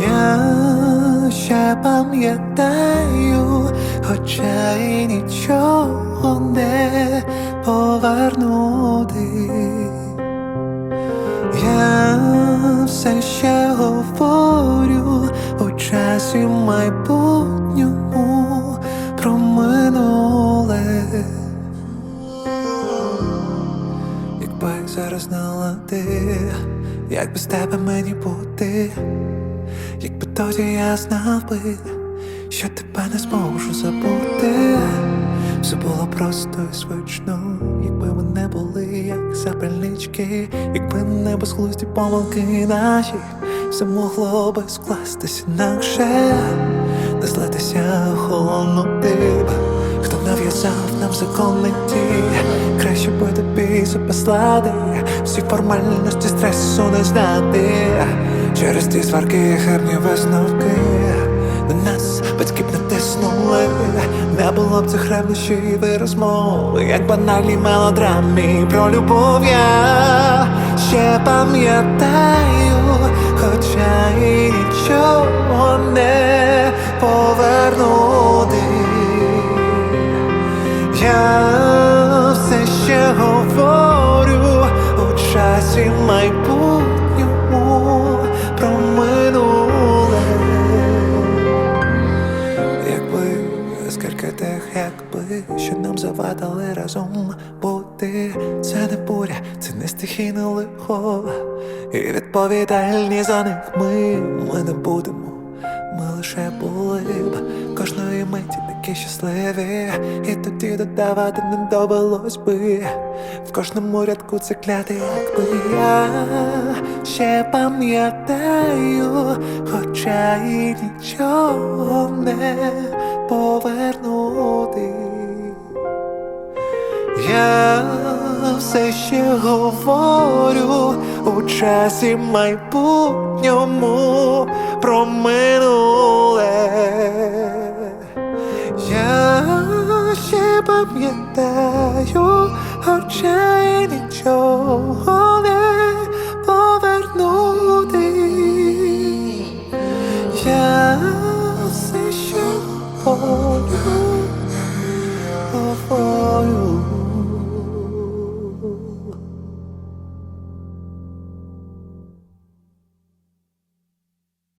Я ще пам'ятаю, хоча й нічого не повернути. Я все ще говорю у часі майбутньому про. Якби зараз знала ти, як без тебе мені бути, якби тоді я знав би, що тебе не зможу забути. Все було просто і звично, якби ми не були як запальнички, якби не безглузді помилки наші, все могло би скластись інакше, не злитися холонути б. Хто нав'язав нам закони ті, краще би тобі запаслати, всі формальності стресу не знати, через ті сварки херні висновки. На нас батьки б натиснули, не було б цих ревнощів і розмови, як банальні мелодрами про любов я ще пам'ятаю, хоча і нічого не повернути. Я все ще говорю у часі майбутньому Якби скільки тих, якби що нам завадили разом бути, це не буря, це не стихійне лихо, і відповідальні за них ми, ми не будемо. Ми лише були б кожної миті такі щасливі, і тоді додавати не довелось би в кожному рядку це кляти, якби я ще пам'ятаю, хоча і нічого не повернути. Я все ще говорю у часі майбутньому про минуле. Ще пам'ятаю, хоча й нічого